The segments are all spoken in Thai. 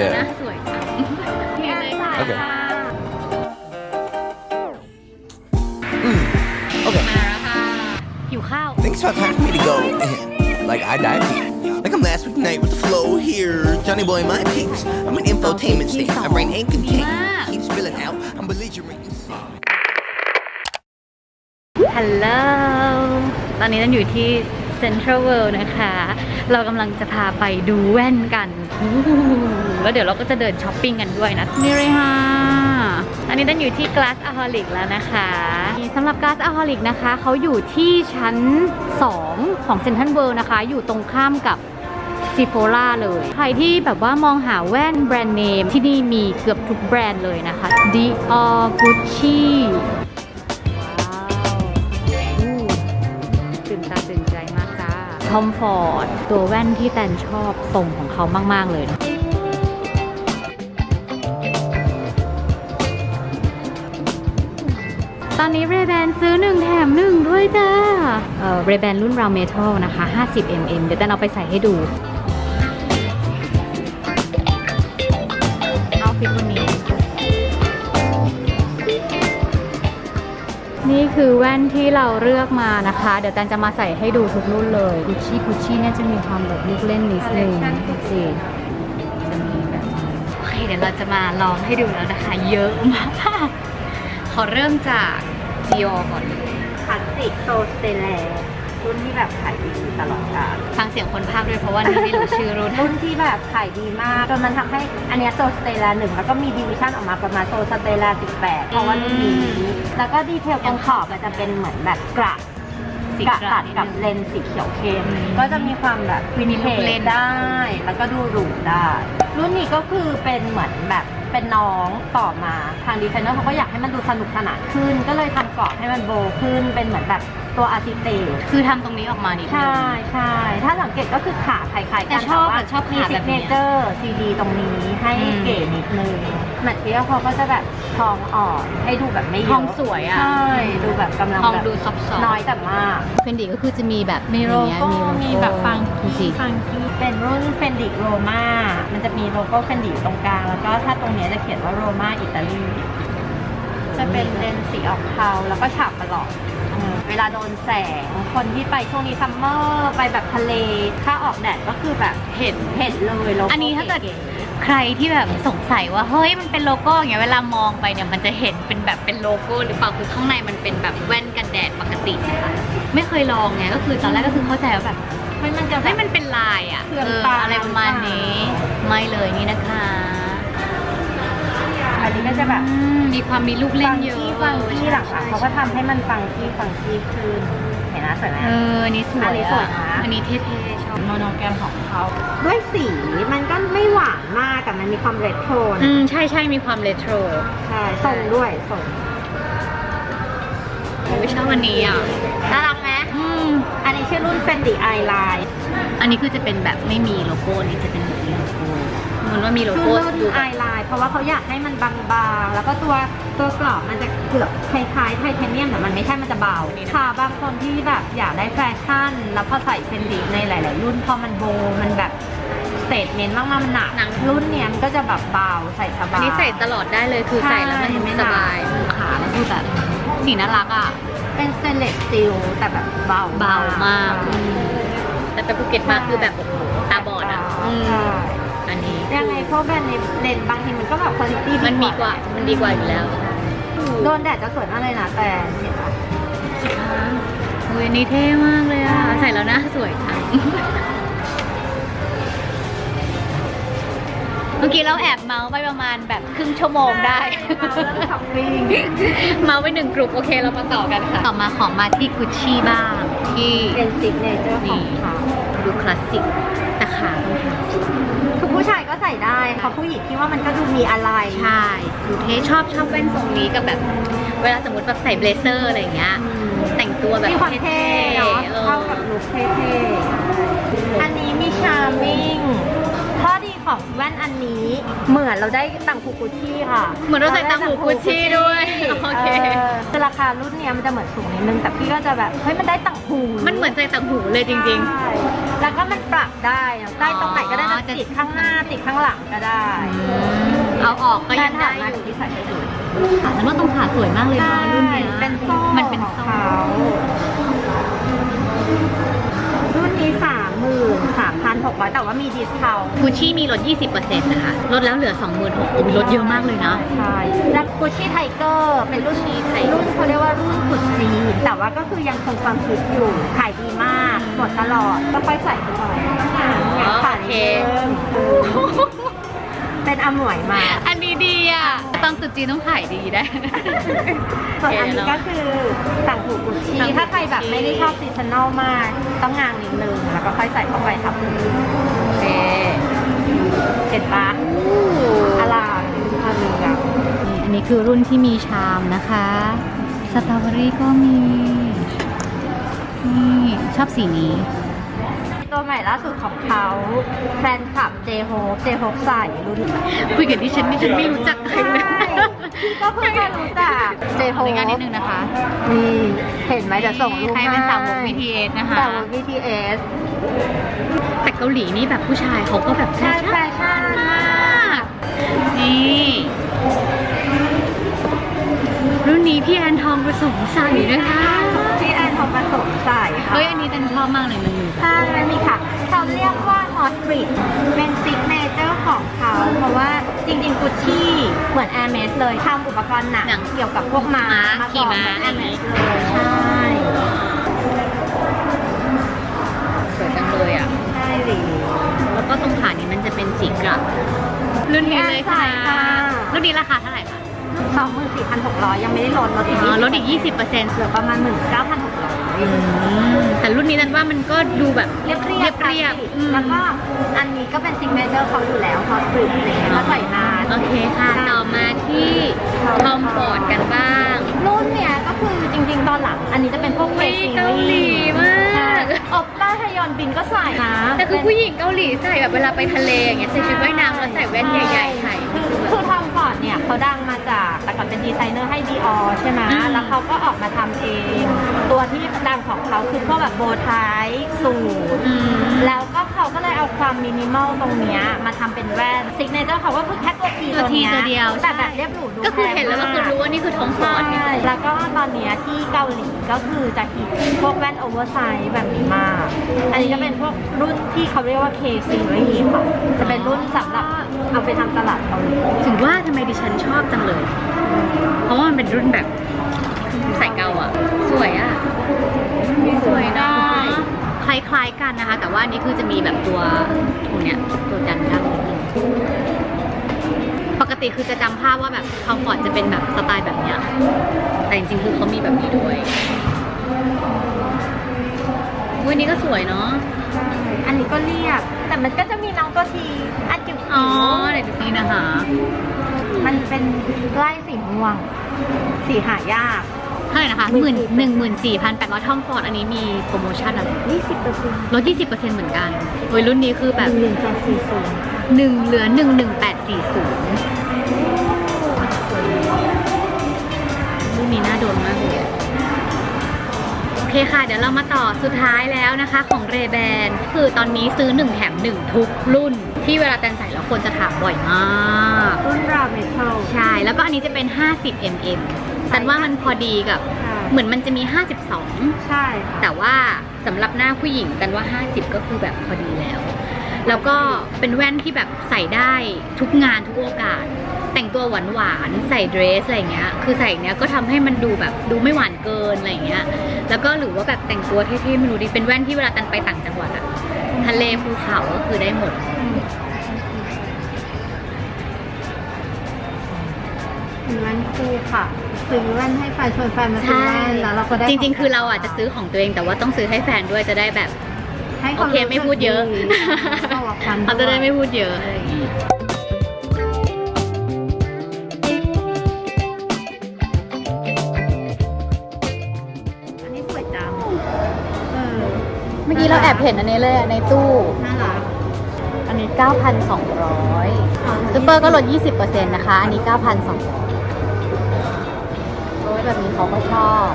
Yeah. หน้าสวยจังพี่เลยค่ะ Okay. Okay. มาแล้วค่ะหิวข้าว think it's about time for me to go. like I died. Like I'm last week night with the flow here. Johnny boy, my peaks. I'm an infotainment state. My brain ain't contained. Keep spilling out. I'm belligerent. ฮัลโหล ตอนนี้เราอยู่ที่เซ็นทรัลเวิลด์นะคะ เรากำลังจะพาไปดูแว่นกันแล้วเดี๋ยวเราก็จะเดินช้อปปิ้งกันด้วยนะนี่เลยค่ะอันนี้ดันอยู่ที่ Glass Aholic แล้วนะคะสำหรับ Glass Aholic นะคะเขาอยู่ที่ชั้น 2 ของเซ็นทรัลเวิลด์นะคะ อยู่ตรงข้ามกับซีโฟล่าเลย ใครที่แบบว่ามองหาแว่นแบรนด์เนม ที่นี่มีเกือบทุกแบรนด์เลยนะคะ Dior Gucci อมฟอร์ดตัวแว่นที่แตนชอบทรงของเขามาก ๆ เลยนะตอนนี้เรแบนซื้อ 1 แถม 1 ด้วยจ้าเรเรแบนรุ่น Round Metal นะคะ 50 mm เดี๋ยวแตนเอาไปใส่ให้ดู คือแว่นที่เราเลือกมานะคะ เดี๋ยวแตนจะมาใส่ให้ดูทุกรุ่นเลยกุชชี่กุชชี่เนี่ยจะมีความแบบลูกเล่นนิดนึงดูสิจะมีแบบนี้โอเคเดี๋ยวเราจะมาลองให้ดูแล้วนะคะ เยอะมากขอเริ่มจาก Dior ก่อนเลยคลาสสิกโซสเตเล รุ่นที่แบบขายดีตลอดกาลฟังเสียงคนภาคด้วยเพราะว่านี่ไม่รู้ชื่อรุ่น รุ่นที่แบบขายดีมากจนมันทำให้อันเนี้ยโซสเตเลหนึ่งแล้วก็มีดิวิชั่นออกมาประมาณโซสเตเลสิบแปดเพราะว่ารุ่นนี้ แล้วก็ดีเทลตรงขอบมันจะเป็นเหมือนแบบกระสีกระกระตัดนิดนึง กับเลนส์สีเขียวเข้มอืมก็จะมีความแบบมีลูกเล่น ได้ แล้วก็ดูหรูได้ รุ่นนี้ก็คือเป็นเหมือนแบบเป็นน้องต่อมาทางดีไซเนอร์เขาก็อยากให้มันดูสนุกสนานขึ้น ก็เลยทำกรอบให้มันโบว์ขึ้นเป็นเหมือนแบบ ตัวอาร์ติเตคือทำตรงนี้ออกมานิดนึง ใช่ใช่ถ้าสังเกตก็คือขาคล้ายๆกันแต่ชอบว่าแต่ชอบมีขาซิแบบกเนี้เนยเจอร์ซีดีตรงนี้ให้อืม เก๋นิดนึงแมทเทียลเขาก็จะแบบทองอ่อนให้ดูแบบไม่เยอะทองสวยอะใช่ดูแบบกำลังทองแบบดูซอฟต์ๆน้อยแต่มากเฟนดีก็คือจะมีแบบมีโลอย่างเงี้ยโก้มีแบบฟังดูสิฟังกี้เป็นรุ่นเฟนดิโรมามันจะมีโลโก้เฟนดิตรงกลาง แล้วก็ถ้าตรงเนี้ยจะเขียนว่าโรมาอิตาลี จะเป็นเลนส์สีออกเทาแล้วก็ฉาบประหลอด เออเวลาโดนแสง คนที่ไปช่วงนี้ซัมเมอร์ไปแบบทะเล ถ้าออกแดดก็คือแบบเห็นเห็นเลยโลโก้อันนี้ถ้าเกิดก๋ใครที่แบบสงสัยว่าเฮ้ยมันเป็นโลโก้อย่างเงี้ยเวลามองไปเนี่ยมันจะเห็นเป็นแบบเป็นโลโก้หรือเปล่าคือข้างในมันเป็นแบบแว่นกันแดดปกตินะคะไม่เคยลองไงก็คือตอนแรกก็คือเข้าใจว่าแบบๆไม่มันจะแบเฮ้ยบมันเป็นลายอะเครื่องเออตาอะไรประมาณนี้ ไม่เลยนี่นะคะ อันนี้ก็จะแบบอืมมีความมีลูกเล่ฟันงเยอะกี้ฟังกี้หลังใช่ๆเขาก็ทำให้มันฟังกี้ฟังกี้ขึ้นเห็นนะสวยไหม เอออันนี้สวยอันนี้สวยอะนะ อันนี้เท่ๆชอบ โมโนแกรมของเขา ด้วยสีมันก็ไม่หวานมากแต่มันมีความเรดโทนอืมใช่ใช่มีความเรโทรใช่ทรงด้วยทรงไม่ชอบวันนี้อะน่ารักไหมอืมอันนี้ชื่อรุ่น Fendi Eye Line อันนี้คือจะเป็นแบบไม่มีโลโก้นี่จะเป็นแบบมีโลโก้เห มือนว่ามีโลชื่โก้อรุ่นดูแบบ Eye Line เพราะว่าเขาอยากให้มันบางๆ แล้วก็ตัวตัวกรอบมันจะเกือบคล้ายๆไทเทเนียมแต่มันไม่ใช่มันจะเบาค่ะบางคนที่แบบอยากได้แฟชั่น แล้วพอใส่ Fendi ในหลาย ๆ รุ่นพอมันโบว์มันแบบสเตทเมนต์มากๆมันหนักหนังรุ่นเนี้ยมันก็จะแบบเบาใส่สบายอันนี้ใส่ตลอดได้เลยคือใส่แล้วมันใช่ไม่หสนักบายมือขามันคือแบบสีน่ารักอะ เป็นสเตนเลสสตีลแต่แบบเบาเบามากอืมแต่ไปภูเก็ตมาคือแบบโอ้โหตาบอดอะอืม ใช่อันนี้ยังไง พวกแบรนด์เลนส์บางทีมันก็แบบคุณภาพมันมีกว่า มันดีกว่าอยู่แล้วโดนแดดจะสวยมากเลยนะแต่เห็นปะอุ้ยอันนี้เท่มากเลยอะ ใส่แล้วหน้าสวยจังเมื่อกี้เราแอบเมาส์ไปประมาณแบบครึ่งชั่วโมงได้เราเริ่มช้อปปิ้งเมาส์ไปหนึ่งกลุ่มโอเคเรามาต่อกันค่ะ ต่อมาของมาที่กุชชี่บ้าง ที่เป็นซิกเนเจอร์ของเขาดูคลาสสิกแต่ขาต้องหา คือผู้ ชายก็ใส่ได้เขาผู้หญิงที่ว่ามันก็ดูมีอะไร ใช่ดูเท่ชอบชอบแว่นทรงนี้กับแบบ เวลาสมมติแบบใส่เบลเซอร์อะไรอย่างเงี้ยอืมแต่งตัวแบบมีความเท่เนาะออเข้ากับลุคเท่ๆ อันนี้มีชาร์มมิ่ง ข้อดีขของแว่นอันนี้ เหมือนเราได้ต่างหูกุชชี่ค่ะเหมือนเราใส่ต่างหูกุชชี่ด้วยโอเคคือราคารุ่นเนี้ยมันจะเหมือนสูงนิดนึงแต่พี่ก็จะแบบเฮ้ยมันได้ต่างหูมันเหมือนใส่ต่างหูเลยจริงใช่แล้วก็มันปรับได้นะได้ตรงไหนก็ได้อ๋อนะติดข้างหน้าติดข้างหลังก็ได้ๆเอาออกก็ยังได้มาอยู่ที่ใส่ให้ดูแล้วว่าตรงขาสวยมากเลยเนาะรุ่นเนี้ยเป็นโซ่มันเป็นของโซ่เขารุ่นนี้สาม หมื่นสามพันหกร้อยแต่ว่ามีดิสคาวกุชชี่มีลด 20%นะคะลดแล้วเหลือ 26,000ลดเยอะมากเลยนะ ใช่แล้วกุชชี่ไทเกอร์เป็นรุ่นนี้รุ่นเขาเรียกว่ารุ่นขุดจีนแต่ว่าก็คือยังคงความคิดอยู่ ขายดีมากหมดตลอดก็ค่อยใส่ไปก่อนงานขายโอเคเริ่มเป็นอมวยมา อันนี้ดีอะตอนตรุษจีนต้องขายดีได้ ส่วนอันนี้ก็คือต่างหูกุชชี่ถ้าใครแบบไม่ได้ชอบซีซันแนลมาก ต้องงานนิดนึงแล้วก็ค่อยใส่เข้าไปทับโอเคเห็นปะอลามอลังนี่อันนี้คือรุ่นที่มีชามนะคะสตรอเบอรี่ก็มีนี่ชอบสีนี้ ตัวใหม่ล่าสุดของเขาแฟนคลับเจโฮปเจโฮปใส่รุ่นคุยกับดิฉันดิฉันไม่รู้จักใครเลย พี่ก็เพิ่งมารู้จักเจโฮในงานนิดนึงนะคะนี่เห็นไหมเดี๋ยวส่งรูปใครเป็นสาวก BTS นะคะสาวก BTS แต่เกาหลีนี่แบบผู้ชายเขาก็แบบแฟใช่ชั่นแฟชั่นมากนี่รุ่นนี้พี่แอนทองผสมใส่นะคะที่แอนทองผสมใส่ค่ะเฮ้ยอันนี้แอนชอบมากเลยมันมีใช่มันมีค่ะ เขาเรียกว่าฮอตบริดเป็นซิกเนเจอร์ของเขาเพราะว่า จริงๆกุชชี่เหมือนแอร์เมสเลยทำอุปกรณ์หนังเกี่ยวกับพวกม้าม้ามาขี่ก่อนม้าเหมือนอะแอไรร์อเมย่างสงี้เลยใช่สวยจังเลยอะ ใช่ดิแล้วก็ตรงขานี้มันจะเป็นสีกลับรุ่นนี้เลยค่ะ ใช่ค่ะ รุ่นนี้ราคาเท่าไหร่คะสองหมื่นสี่พันหกร้อยยังไม่ได้ลดลดอีกอ๋อลดอีก 20%เปอร์เซ็นต์เหลือประมาณหมื่นเก้าพันหกร้อย แต่รุ่นนี้นันว่ามันก็ดูแบบเรียบเรียบเรียบๆอืมแล้วก็อันนี้ก็เป็นซิกเนเจอร์เขาอยู่แล้วฮอตบริดอะไรเงี้ยก็ใส่นานโอเคค่ะ ต่อมาที่ทอมฟอร์ดกันบ้าง รุ่นเนี่ยก็คือจริง ๆ ตอนหลัง อันนี้จะเป็นพวกเคเฮ้ยซีเกาหลีมากออปป้าฮยอนบินก็ใส่นะ แต่คือผู้หญิงเกาหลีใส่แบบเวลาไปทะเลอย่างเงี้ยใส่ชุดว่ายน้ำแล้วใส่แว่นใหญ่ๆถ่ายคือคือท อมฟอร์ดเนี่ยเขาดังมาจากแต่ก่อนเป็นดีไซเนอร์ให้ดีออใช่ไหมอืมแล้วเขาก็ออกมาทำเอง ตัวที่ดังของเขาคือพวกแบบโบว์ไทสูทอืมแล้วก็เขาก็เลยเอาความมินิมอลตรงเนี้ยมาทำเป็นแว่นซิกเนเจอร์เขาก็คือแค่ตัวทีตัวทีนี้ตัวเดียวแต่ใช่แบบเรียบหรูดูก็คือเห็นแล้วก็คือรู้พงมว่านี่คือทอมฟอร์ดไงใช่แล้วก็ตอนเนี้ยที่เกาหลีก็คือจะฮิตพวกแว่นโอเวอร์ไซส์แบบนี้มาก อันนี้จะเป็นพวกรุ่นที่เขาเรียกว่า K series ค่ะจะเป็นรุ่นสำหรับ เอาไปทำตลาดเกาหลีถึงว่าทำไมดิฉันชอบจังเลย เพราะว่ามันเป็นรุ่นแบบใส่เกาอะ สวยอะ สวยนะคล้ายๆกันนะคะ แต่ว่าอันนี้คือจะมีแบบตัวตรงเนี้ยตัวดันดังนิดนึงปกติคือจะจำภาพว่าแบบคอมฟอร์ตจะเป็นแบบสไตล์แบบเนี้ย แต่จริงๆคือเขามีแบบนี้ด้วยวันนี้ก็สวยเนาะ ก็เรียบแต่มันก็จะมีน้องตัวทีอันจิ๋วอ๋อเดี๋ยวดูนี่นะคะ มันเป็นไล่สีม่วง สีหายากเท่าไหร่นะคะหมื่นหนึ่งหมื่นสี่พันแปดร้อยทอมฟอร์ดอันนี้มีโปรโมชั่นอะไร20เปอร์เซ็นต์ลดยี่สิบเปอร์เซ็นต์เหมือนกันโอ้ยรุ่นนี้คือแบบหนึ่งแปดสี่ศูนย์หนึ่งเหลือหนึ่งหนึ่งแปดสี่ศูนย์รุ่นนี้น่าโดนมากเลยอะโอ เคค่ะ เดี๋ยวเรามาต่อสุดท้ายแล้วนะคะของเรแบนคือตอนนี้ซื้อ 1 แถม 1 ทุกรุ่น ที่เวลาแตนใส่แล้วคนจะถามบ่อยมากรุ่นราเมทัลใช่ แล้วก็อันนี้จะเป็น 50 mm แต่ว่ามันพอดีกับเหมือนมันจะมี 52 ใช่ค่ะแต่ว่าสำหรับหน้าผู้หญิงกันว่า 50 ก็คือแบบพอดีแล้ว แล้วก็เป็นแว่นที่แบบใส่ได้ทุกงานทุกโอกาส แต่งตัวหวานหวานๆใส่เดรสอะไรเงี้ย คือใส่เนี้ยก็ทำให้มันดูแบบดูไม่หวานเกินอะไรเงี้ย แล้วก็หรือว่าแบบแต่งตัวเท่ๆไม่รู้ดิเป็นแว่นที่เวลาตันไปต่างจังหวัดอะทะเลภูเขาก็คือได้หมดเป็นแว่นคู่ค่ะซื้อแว่นให้แฟนชวนแฟนมาซื้อใช่แว่นแล้วเราก็ได้จริง ๆ คือเราอาจจะซื้อของตัวเองแต่ว่าต้องซื้อให้แฟนด้วยจะได้แบบให้โอเคไม่พูดเยอะเขาจะได้ไม่พูดเยอะอะไรอย่างงี้อัน กี้เราแอบเห็นอันนี้เลยอะในตู้น่ารักอันนี้ 9,200ซูเปอร์ก็ลด 20%นะคะ อันนี้ 9,200โอ้ยแบบนี้เขาก็ชอบ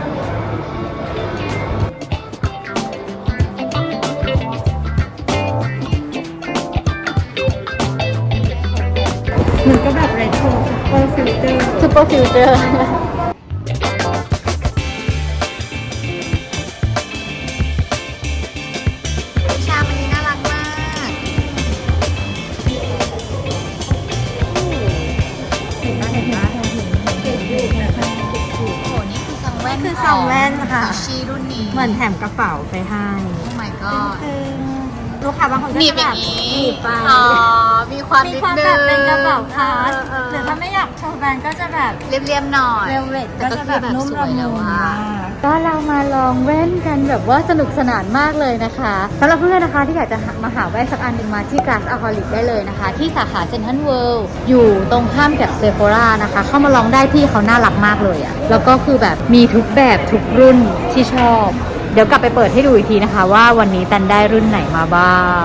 มันก็แบบเรโทรซุปเปอร์ฟิลเตอร์ซูเปอร์ฟิวเจอร์ กระเป๋าไปให้ โอ้ my god ลูกค้าบางคนก็หนีบจะอแบบย่างนี้ หนีบไป อ๋อ มีความมีนิดความนึแบบงเป็นกระเป๋าคาสเออเออหรือถ้าไม่อยากโชว์แบรนด์ก็จะแบบเรียบๆหน่อย เวลเวทก็จะแบบนุ่มละมุนมาก ก็เรามาลองแว่นกันแบบว่าสนุกสนานมากเลยนะคะสำหรับเพื่อนนะคะที่อยากจะมาหาแว่นสักอันหนึ่งมาที่ Glass a h o l i c ได้เลยนะคะ ที่สาขาเซนทรัลเวิลด์อยู่ตรงข้ามกับเซ p ฟ o รานะคะ เข้ามาลองได้พี่เขาน่ารักมากเลยอะแล้วก็คือแบบมีทุกแบบทุกรุ่นที่ชอบ เดี๋ยวกลับไปเปิดให้ดูอีกทีนะคะ ว่าวันนี้ตันได้รุ่นไหนมาบ้าง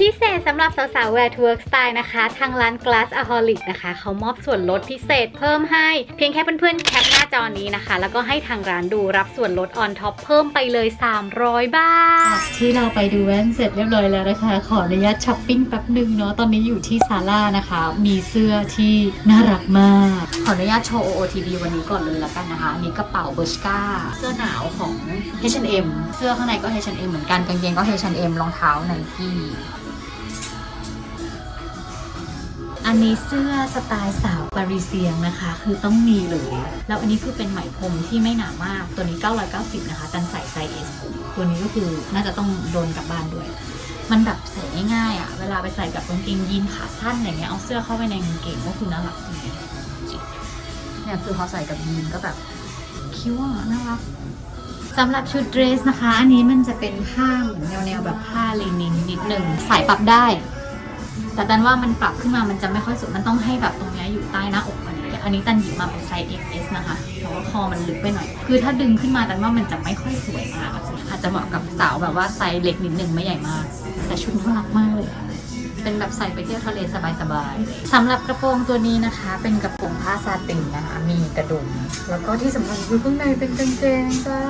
พิเศษสำหรับสาวๆ Wear to Work Style นะคะ ทางร้าน Glass a h o l i c นะคะ เขามอบส่วนลดพิเศษเพิ่มให้ เพียงแค่เพื่อนๆ แคปหน้าจอนี้นะคะ แล้วก็ให้ทางร้านดูรับส่วนลด on top เพิ่มไปเลย 300 บาท ที่เราไปดูแว่นเสร็จเรียบร้อยแล้วนะคะ ขออนุญาตช้อปปิ้งแป๊บหนึ่งเนาะ ตอนนี้อยู่ที่ซาร่านะคะ มีเสื้อที่น่ารักมาก ขออนุญาตโชว์ OOTD วันนี้ก่อนเลยละกันนะคะอันนี้กระเป๋าเบอร์ชกาเสื้อหนาวของ H&M เสื้อข้างในก็ H&M เหมือนกัน กางเกงก็ H&M รองเท้าไนกี้ อันนี้เสื้อสไตล์สาวปารีเซียงนะคะ คือต้องมีเลย แล้วอันนี้คือเป็นไหมพรมที่ไม่หนามาก ตัวนี้ 990 นะคะจันใส่ไซส์ S ตัวนี้ก็คือน่าจะต้องโดนกลับบ้านด้วย มันแบบใส่ง่ายๆอะ เวลาไปใส่กับกางเกงยีนขาสั้นอย่างเงี้ย เอาเสื้อเข้าไปในกางเกงก็คือน่ารักเนี่ยคือพอใส่กับยีนก็แบบคิ้วอะน่ารักสำหรับชุดเดรสนะคะ อันนี้มันจะเป็นผ้าเหมือนแนวๆแบบผ้าลินินนิดหนึ่งสายปรับได้ แต่ตันว่ามันปรับขึ้นมามันจะไม่ค่อยสวยมันต้องให้แบบตรงนี้อยู่ใต้หน้าอกอันนี้อันนี้ตันหยิบมาเป็นไซส์ XS นะคะเพราะว่าคอมันลึกไปหน่อย คือถ้าดึงขึ้นมาตันว่ามันจะไม่ค่อยสวยมากอาจจะเหมาะกับสาวแบบว่าไซส์เล็กนิดนึงไม่ใหญ่มาก แต่ชุดน่ารักมากเลยเป็นแบบใส่ไปเที่ยวทะเลสบายๆสำหรับกระโปรงตัวนี้นะคะ เป็นกระโปรงผ้าซาตินนะคะ มีกระดุม แล้วก็ที่สำคัญคือข้างในเป็นกางเกงจ้า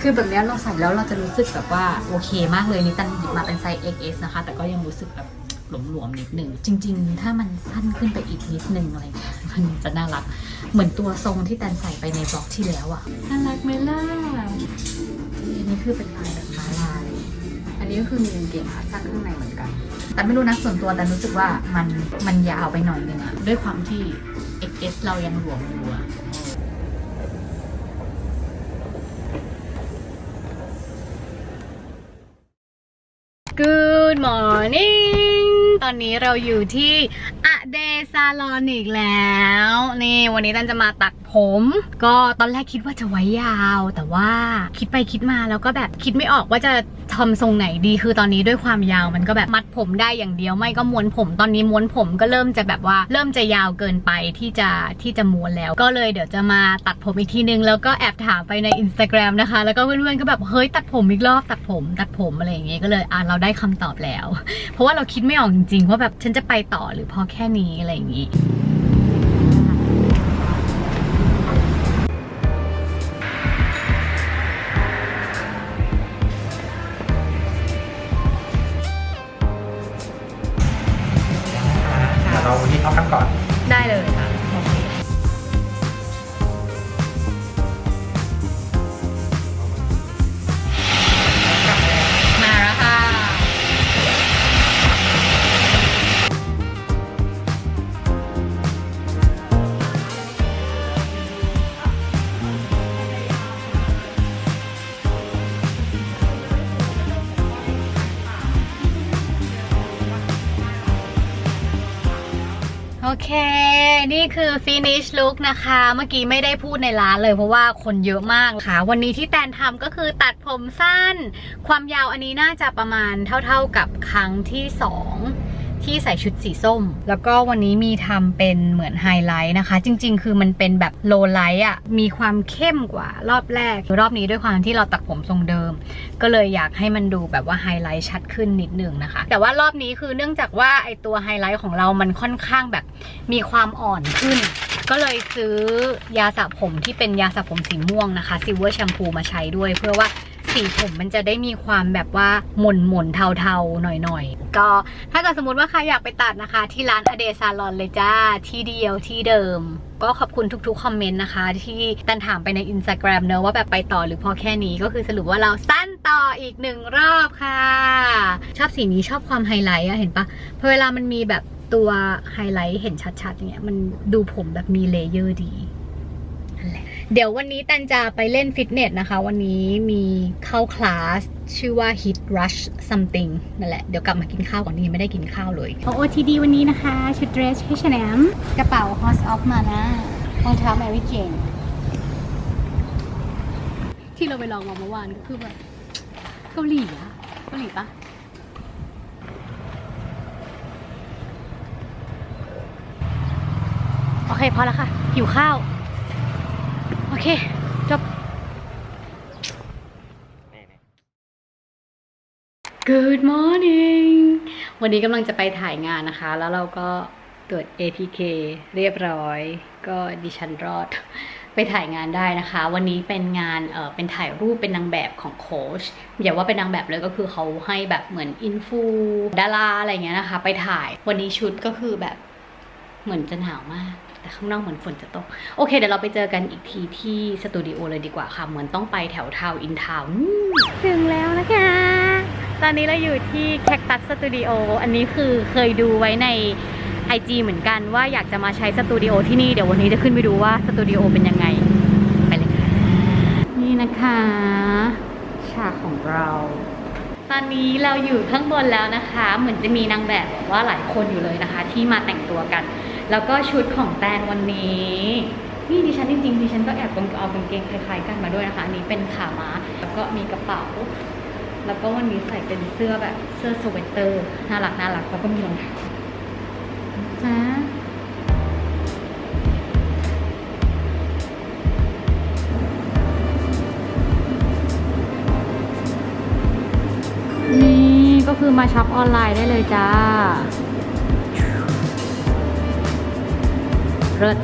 คือแบบนี้เราใส่แล้วเราจะรู้สึกแบบว่าโอเคมากเลยนี่ตันหยิบมาเป็นไซส์ XS นะคะ แต่ก็ยังรู้สึกแบบ หลวมๆนิดนึงจริง ๆ ถ้ามันสั้นขึ้นไปอีกนิดนึงอะไรเงี้ยมันจะน่ารัก เหมือนตัวทรงที่แตนใส่ไปในบล็อกที่แล้วอะน่ารักไหมล่ะอันนี้คือเป็นลายแบบม้าลาย อันนี้ก็คือมีกางเกงขาสั้นข้างในเหมือนกัน แต่ไม่รู้นะส่วนตัวแต่รู้สึกว่ามันมันยาวไปหน่อยนึงอะด้วยความที่ XS เรายังหลวมอยู่อะ Good morning ต อนนี้เราอยู่ที่ เดซาลอนอีกแล้ว นี่วันนี้ตันจะมาตัดผม ก็ตอนแรกคิดว่าจะไว้ยาว แต่ว่าคิดไปคิดมาแล้วก็แบบคิดไม่ออกว่าจะทำทรงไหนดีคือตอนนี้ด้วยความยาวมันก็แบบมัดผมได้อย่างเดียวไม่ก็ม้วนผม ตอนนี้ม้วนผมก็เริ่มจะแบบว่าเริ่มจะยาวเกินไปที่จะที่จะม้วนแล้ว ก็เลยเดี๋ยวจะมาตัดผมอีกทีนึง แล้วก็แอบถามไปใน Instagram นะคะ แล้วก็เพื่อนๆก็แบบเฮ้ยตัดผมอีกรอบตัดผมตัดผมอะไรอย่างเงี้ยก็เลยอะเราได้คำตอบแล้ว เพราะว่าเราคิดไม่ออกจริงๆว่าแบบฉันจะไปต่อหรือพอแค่นี้อะไรอย่างนี้ คือ finish look นะคะ เมื่อกี้ไม่ได้พูดในร้านเลยเพราะว่าคนเยอะมากค่ะ วันนี้ที่แตนทำก็คือตัดผมสั้น ความยาวอันนี้น่าจะประมาณเท่าๆกับครั้งที่สอง ที่ใส่ชุดสีส้ม แล้วก็วันนี้มีทำเป็นเหมือนไฮไลท์นะคะ จริง ๆ คือมันเป็นแบบโลไลท์อะมีความเข้มกว่ารอบแรกรอบนี้ด้วยความที่เราตัดผมทรงเดิม ก็เลยอยากให้มันดูแบบว่าไฮไลท์ชัดขึ้นนิดนึงนะคะ แต่ว่ารอบนี้คือเนื่องจากว่าไอตัวไฮไลท์ของเรามันค่อนข้างแบบมีความอ่อนขึ้นก็เลยซื้อยาสระผมที่เป็นยาสระผมสีม่วงนะคะซิลเวอร์แชมพูมาใช้ด้วย เพื่อว่า สีผมมันจะได้มีความแบบว่าหม่นหม่นๆเทาๆหน่อยๆ ก็ถ้าเกิดสมมติว่าใครอยากไปตัดนะคะ ที่ร้านอเดซาลอนเลยจ้า ที่เดียวที่เดิม ก็ขอบคุณทุกๆ คอมเมนต์นะคะ ที่ตันถามไปใน Instagram เนอะว่าแบบไปต่อหรือพอแค่นี้ก็คือสรุปว่าเราสั้นต่ออีกหนึ่งรอบค่ะ ชอบสีนี้ชอบความไฮไลท์อะเห็นปะพอเวลามันมีแบบตัวไฮไลท์เห็นชัดๆอย่างเงี้ยมันดูผมแบบมีเลเยอร์ดี เดี๋ยววันนี้ตันจะไปเล่นฟิตเนสนะคะ วันนี้มีเข้าคลาสชื่อว่า Hit Rush something นั่นแหละ เดี๋ยวกลับมากินข้าวก่อนนี่ยังไม่ได้กินข้าวเลย OOTD วันนี้นะคะ ชุดเดรส H&M กระเป๋า Horse of Mana รองเท้า Mary Jane ที่เราไปลองมาเมื่อวานก็คือแบบเกาหลีอะเกาหลีปะโอเคพอแล้วค่ะ หิวข้าวโอ เค จบ Good morning วันนี้กำลังจะไปถ่ายงานนะคะ แล้วเราก็ตรวจ ATK เรียบร้อย ก็ดิฉันรอดไปถ่ายงานได้นะคะ วันนี้เป็นงานเออเป็นถ่ายรูปเป็นนางแบบของโค้ชอย่าว่าเป็นนางแบบเลยก็คือเขาให้แบบเหมือนอินฟูดาราอะไรเงี้ยนะคะ ไปถ่ายวันนี้ชุดก็คือแบบเหมือนจะหนาวมาก แต่ข้างนอกเหมือนฝนจะตก โอเค เดี๋ยวเราไปเจอกันอีกทีที่สตูดิโอเลยดีกว่าค่ะ เหมือนต้องไปแถวทาวอินทาวถึงแล้วนะคะตอนนี้เราอยู่ที่แคคตัสสตูดิโออันนี้คือเคยดูไว้ใน IG เหมือนกันว่าอยากจะมาใช้สตูดิโอที่นี่เดี๋ยววันนี้จะขึ้นไปดูว่าสตูดิโอเป็นยังไง ไปเลยค่ะ นี่นะคะฉากของเรา ตอนนี้เราอยู่ข้างบนแล้วนะคะ เหมือนจะมีนางแบบว่าหลายคนอยู่เลยนะคะ ที่มาแต่งตัวกัน แล้วก็ชุดของแตนวันนี้นี่ดิฉันจริงๆดิฉันก็แอบกางเอากางเกงคล้ายๆกันมาด้วยนะคะ อันนี้เป็นขาม้าแล้วก็มีกระเป๋า แล้วก็วันนี้ใส่เป็นเสื้อแบบเสื้อสเวตเตอร์น่ารักน่ารักแล้วก็มีรองเท้าจ้านี่ก็คือมาช็อปออนไลน์ได้เลยจ้า เริศ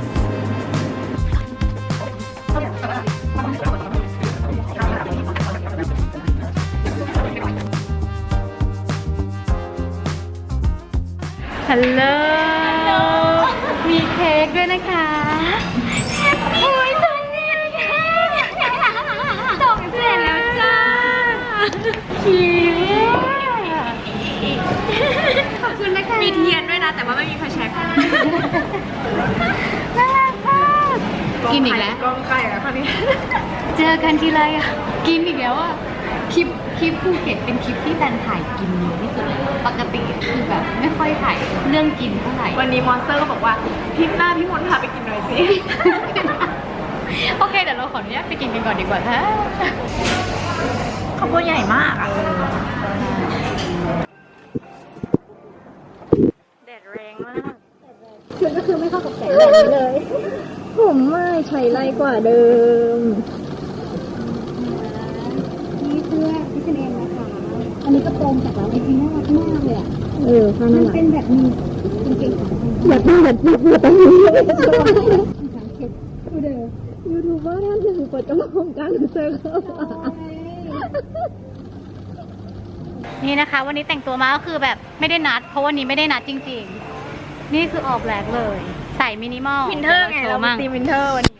ฮัลโหล มีเค้กด้วยนะคะโอ้ยตอนนี้ค่ะส่งเสร็จแล้วจ้าคิวขอบคุณนะคะ มีเทียนด้วยนะ แต่ว่าไม่มีไฟแช็กน่ารักมาก กินอีกแล้วกองไก่แล้วค่ะพี่เจอกันทีไรอะ กินอีกแล้วอะคลิปคลิปภูเก็ตเป็นคลิปที่แฟนถ่ายกินเยอะที่สุดเลยปกติคือแบบไม่ค่อยถ่ายเรื่องกินเท่าไหร่ วันนี้มอนสเตอร์ก็บอกว่าทริปหน้าพี่มนต์พาไปกินหน่อยสิโอเคเดี๋ยวเราขออนุญาตไปกินกันก่อนดีกว่าค่ะข้าวโพดใหญ่มากอะแดดแรงมาก ผมไม่ใช้ไรกว่าเดิม นี่เสื้อพิเศษนะคะ อันนี้กระโปรงจากร้านไอทีน่ารักมากเลยอะเออข้างมันั้นนเป็นแบบมีจริงๆของแบบนี้แบบนี้แบบนี้ยูทูบเบอร์ท่านหนึ่งเปิดกระโปรงกลางเซอร์เคิลนี่นะคะ วันนี้แต่งตัวมาก็คือแบบไม่ได้นัด เพราะวันนี้ไม่ได้นัดจริง ๆ นี่คือออกแบล็กเลยใส่มินิมอลวินเทอร์ไงดี๋ยวเราโชว์มามั่งตีมวินเทอร์วันนี้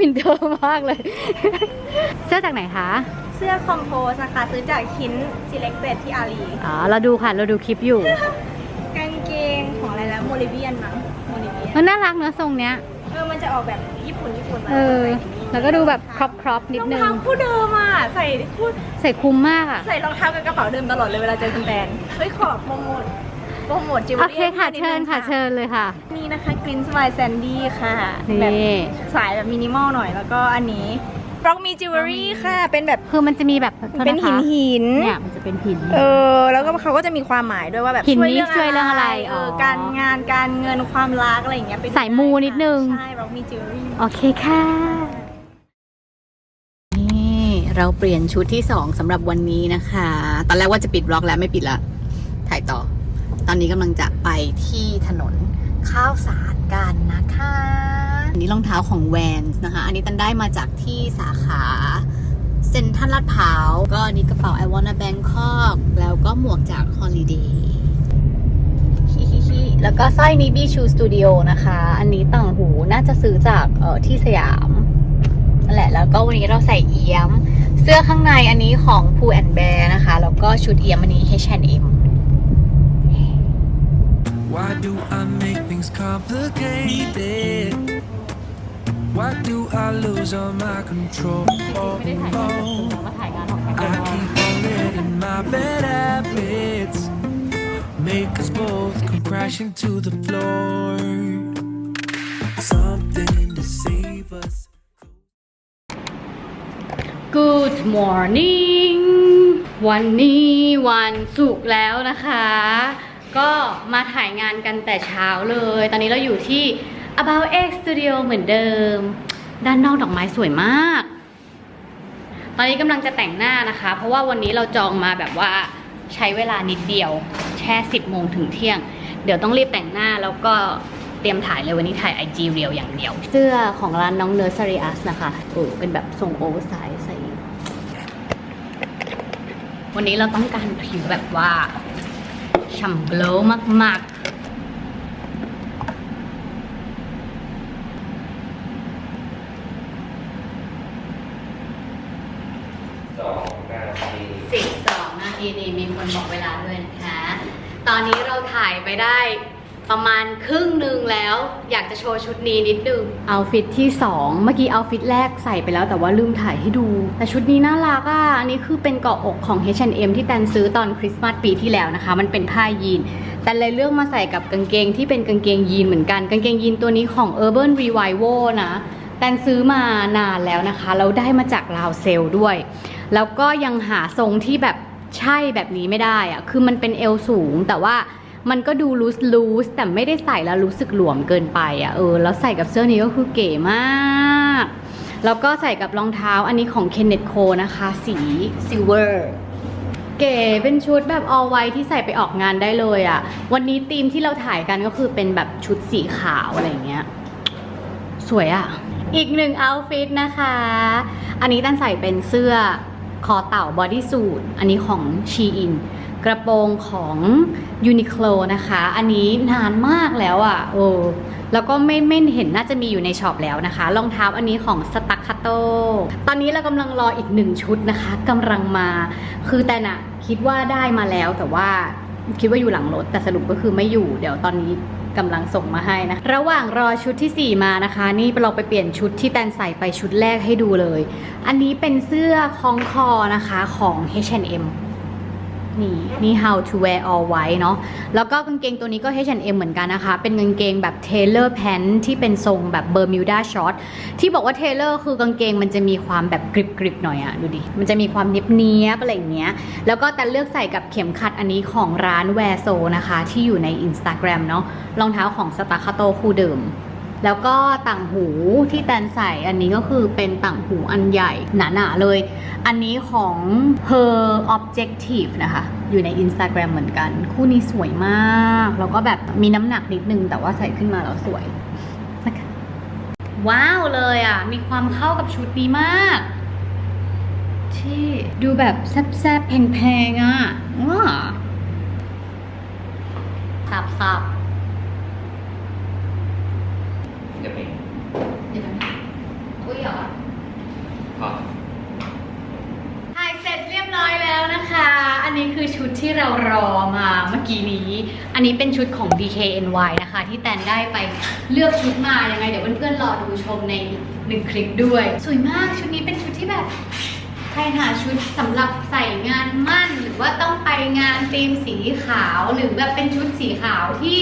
วินเทอร์มากเลย เสื้อจากไหนคะ เสื้อคอมโพสนะคะ ซื้อจากคินซีเล็กเต็ดที่อารีอ๋อ เราดูค่ะ เราดูคลิปอยู่ กางเกงของอะไรแล้วโมลิเวียนมั้งโมลิเวียนมันน่ารักเนอะทรงเนี้ย เออ มันจะออกแบบญี่ปุ่นญี่ปุ่นมาเออ แล้วก็ดูแบบครอปครอปนิดนึรองงเท้าคู่เดิมอะ ใส่คู่ใส่คุ้มมากอะ ใส่รองเท้ากับกระเป๋าเดิมตลอดเลยเวลาเจอคุณแตนเฮ้ยขอโปรโมท โปรโมทจิวเวลโอรี่เคค่ะนิดเชินึญงค่ะเชิญเลยค่ะ นี่นะคะกรีนสไ i แซนดี้ค่ะนี่ แบบสายแบบมินิมอลหน่อยแล้วก็อันนี้ร็อกมีจิวเวลรี่ค่ะ เป็นแบบคือมันจะมีแบบเป็นหินหินเนี่ยมันจะเป็นหิน เออแล้วก็เขาก็จะมีความหมายด้วยว่าแบบหินนี้ช่วยเรื่องอะไรเออออการงานการเงินความรักอะไรอย่างเงี้ยไปดูสายมูนิดนึง ใช่ร็อกมีจิวเวลรี่โอเคค่ะ นี่เราเปลี่ยนชุดที่2สำหรับวันนี้นะคะ ตอนแรกว่าจะปิดบล็อกแล้วไม่ปิดละ ถ่ายต่อ ตอนนี้กำลังจะไปที่ถนนข้าวสารกันนะคะอันนี้รองเท้าของแวนส์นะคะ อันนี้ตันได้มาจากที่สาขาเซ็นทรัลลาดพร้าวก็อันนี้กระเป๋า I wanna Bangkok แล้วก็หมวกจาก Holiday แล้วก็สร้อยนี้ b ีชูสตูดิโอนะคะ อันนี้ต่างหูน่าจะซื้อจากเออที่สยามนั่นแหละ แล้วก็วันนี้เราใส่เอี้ยม เสื้อข้างในอันนี้ของ p o o and Bear นะคะ แล้วก็ชุดเอี้ยมอันนี้ H&M Why do I make things complicated? Why do I lose all my control? Oh, I keep on letting my bad habits make us both come crashing to the floor. Something to save us. Good morning วันนี้วันศุกร์แล้วนะคะ ก็มาถ่ายงานกันแต่เช้าเลย ตอนนี้เราอยู่ที่ About X Studio เหมือนเดิม ด้านนอกดอกไม้สวยมาก ตอนนี้กำลังจะแต่งหน้านะคะ เพราะว่าวันนี้เราจองมาแบบว่าใช้เวลานิดเดียว แค่10โมงถึงเที่ยง เดี๋ยวต้องรีบแต่งหน้าแล้วก็เตรียมถ่ายเลยวันนี้ถ่าย IG เรียวอย่างเดียว เสื้อของร้านน้องเนอร์ซ r ริอัสนะคะโอ้เป็นแบบทรงโอเวอร์ไซส์ใส่วันนี้เราต้องการผิวแบบว่า ฉ่ำโกลว์มากสองนาทีๆสิบสองนาทีนี่มีคนบอกเวลาด้วยนะคะ ตอนนี้เราถ่ายไปได้ ประมาณครึ่งหนึ่งแล้ว อยากจะโชว์ชุดนี้นิดนึงเอาฟิตที่2เมื่อกี้เอาฟิตแรกใส่ไปแล้วแต่ว่าลืมถ่ายให้ดู แต่ชุดนี้น่ารักอะอันนี้คือเป็นเกาะอกของ H&M ที่แตนซื้อตอนคริสต์มาสปีที่แล้วนะคะ มันเป็นผ้ายีนแต่เลยเลือกมาใส่กับกางเกงที่เป็นกางเกงยีนเหมือนกันกางเกงยีนตัวนี้ของ Urban Revival นะแตนซื้อมานานแล้วนะคะแล้วได้มาจากลาวเซลด้วย แล้วก็ยังหาทรงที่แบบใช่แบบนี้ไม่ได้อะคือมันเป็นเอวสูงแต่ว่า มันก็ดูลูสลูสแต่ไม่ได้ใส่แล้วรู้สึกหลวมเกินไปอะเออแล้วใส่กับเสื้อนี้ก็คือเก๋มากแล้วก็ใส่กับรองเท้าอันนี้ของ Kenneth Co นะคะ สีซิลเวอร์เก๋เป็นชุดแบบ all white ที่ใส่ไปออกงานได้เลยอะวันนี้ธีมที่เราถ่ายกันก็คือเป็นแบบชุดสีขาวอะไรเงี้ย สวยอะ่ะ อีกหนึ่งเอาฟิตนะคะ อันนี้ตั้นใส่เป็นเสื้อคอเต่าบอดี้สูทอันนี้ของ Shein กระโปรงของ Uniqlo นะคะ อันนี้นานมากแล้วอะ่ะโอ้แล้วก็ไม่ไม่เห็นน่าจะมีอยู่ในช็อปแล้วนะคะ รองเท้าอันนี้ของ s t a c c a t o ตอนนี้เรากำลังรออีกหนึ่งชุดนะคะกำลังมา คือแต่น่ะคิดว่าได้มาแล้วแต่ว่าคิดว่าอยู่หลังรถ แต่สรุปก็คือไม่อยู่ เดี๋ยวตอนนี้กำลังส่งมาให้นะ ระหว่างรอชุดที่ 4 มานะคะ นี่เราไปเปลี่ยนชุดที่แตนใส่ไปชุดแรกให้ดูเลย อันนี้เป็นเสื้อคล้องคอนะคะของ H&M นี่นี่ how to wear all white เนาะแล้วก็กางเกงตัวนี้ก็ H&M เหมือนกันนะคะ เป็นกางเกงแบบ tailor pant ที่เป็นทรงแบบ Bermuda short ที่บอกว่า tailor คือกางเกงมันจะมีความแบบกริบๆหน่อยอะดูดิ มันจะมีความเนียบๆอะไรอย่างเงี้ย แล้วก็แต่เลือกใส่กับเข็มขัดอันนี้ของร้านแวร์โซนะคะ ที่อยู่ใน Instagram เนาะรองเท้าของสตาคาโตคู่เดิม แล้วก็ต่างหูที่แตนใส่อันนี้ก็คือเป็นต่างหูอันใหญ่หนาๆเลย อันนี้ของ Her Objective นะคะ อยู่ใน Instagram เหมือนกัน คู่นี้สวยมาก แล้วก็แบบมีน้ำหนักนิดนึง แต่ว่าใส่ขึ้นมาแล้วสวย ว้าวเลยอะ มีความเข้ากับชุดนี้มาก ที่ดูแบบแซ่บๆแพงๆอะว้าสับๆ เดี๋ยวไปเดี๋ยวนะอุ้ยเหรอ พอ ถ่ายเสร็จเรียบร้อยแล้วนะคะ อันนี้คือชุดที่เรารอมาเมื่อกี้นี้ อันนี้เป็นชุดของ DKNY นะคะ ที่แตนได้ไปเลือกชุดมา ยังไง เดี๋ยวเพื่อนๆรอดูชมในหนึ่งคลิปด้วย สวยมาก ชุดนี้เป็นชุดที่แบบ ใครหาชุดสำหรับใส่งานมั่น หรือว่าต้องไปงานธีมสีขาว หรือแบบเป็นชุดสีขาวที่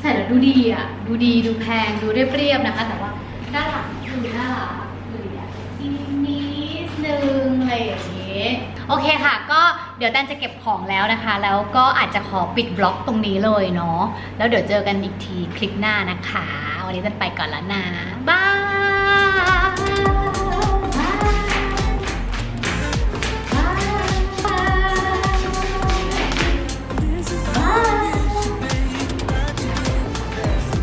ใส่แล้วดูดีอะ ดูดีดูแพงดูเรียบๆนะคะ แต่ว่าด้านหลังคือน่ารักคืออยาซีนิดนึงอะไอ่างนี้โอเคค่ะ ก็เดี๋ยวแตนจะเก็บของแล้วนะคะ แล้วก็อาจจะขอปิดบล็อกตรงนี้เลยเนาะแล้วเดี๋ยวเจอกันอีกทีคลิปหน้านะคะ วันนี้แตนไปก่อนแล้วนะบ๊ายบาย